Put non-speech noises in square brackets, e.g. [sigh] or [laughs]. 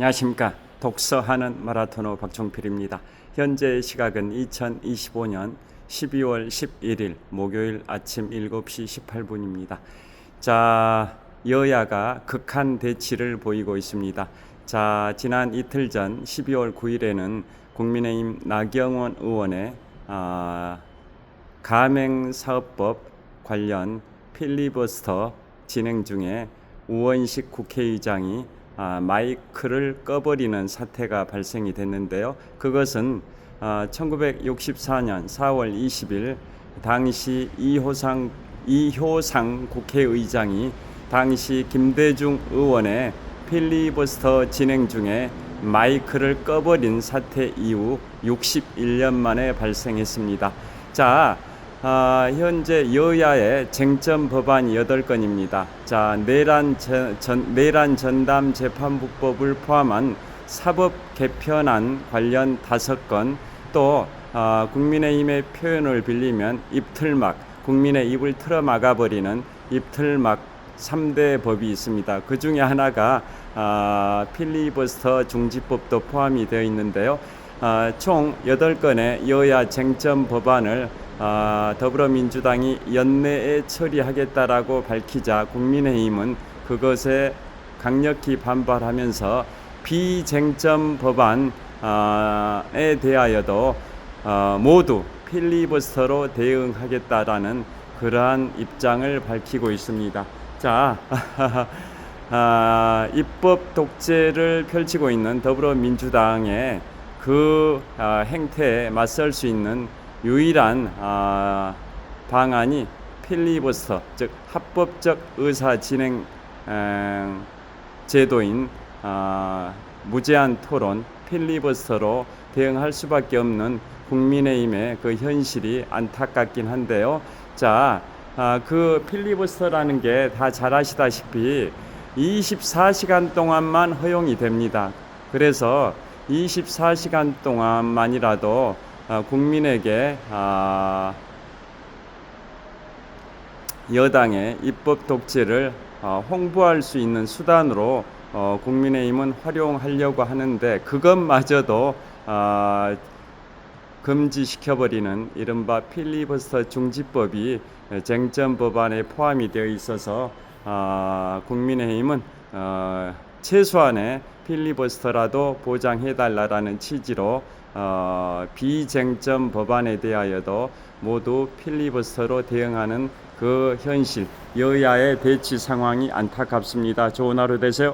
안녕하십니까 독서하는 마라토너 박종필입니다. 현재 시각은 2025년 12월 11일 목요일 아침 7시 18분입니다. 자 여야가 극한 대치를 보이고 있습니다. 자 지난 이틀 전 12월 9일에는 국민의힘 나경원 의원의 아, 가맹사업법 관련 필리버스터 진행 중에 우원식 국회의장이 아, 마이크를 꺼버리는 사태가 발생이 됐는데요. 그것은 아, 1964년 4월 20일 당시 이호상 이효상 국회의장이 당시 김대중 의원의 필리버스터 진행 중에 마이크를 꺼버린 사태 이후 61년 만에 발생했습니다. 자, 아, 현재 여야의 쟁점 법안이 8건입니다. 자, 내란, 전, 전, 내란 전담 재판부법을 포함한 사법 개편안 관련 5건 또 아, 국민의힘의 표현을 빌리면 입틀막, 국민의 입을 틀어 막아버리는 입틀막 3대 법이 있습니다. 그 중에 하나가 아, 필리버스터 중지법도 포함이 되어 있는데요. 아, 총 8건의 여야 쟁점 법안을 아, 더불어민주당이 연내에 처리하겠다라고 밝히자 국민의힘은 그것에 강력히 반발하면서 비쟁점 법안에 대하여도 어, 모두 필리버스터로 대응하겠다라는 그러한 입장을 밝히고 있습니다. 자, [laughs] 아, 입법 독재를 펼치고 있는 더불어민주당의 그 아, 행태에 맞설 수 있는 유일한 아, 방안이 필리버스터, 즉 합법적 의사 진행 에, 제도인 아, 무제한 토론 필리버스터로 대응할 수밖에 없는 국민의힘의 그 현실이 안타깝긴 한데요. 자, 아, 그 필리버스터라는 게 다 잘 아시다시피 24시간 동안만 허용이 됩니다. 그래서 24시간 동안만이라도 아, 국민에게 아, 여당의 입법 독재를 어, 홍보할 수 있는 수단으로 어, 국민의힘은 활용하려고 하는데 그것마저도 아, 금지시켜버리는 이른바 필리버스터 중지법이 쟁점 법안에 포함이 되어 있어서 아, 국민의힘은 어, 최소한의 필리버스터라도 보장해달라라는 취지로 어, 비쟁점 법안에 대하여도 모두 필리버스터로 대응하는 그 현실 여야의 대치 상황이 안타깝습니다. 좋은 하루 되세요.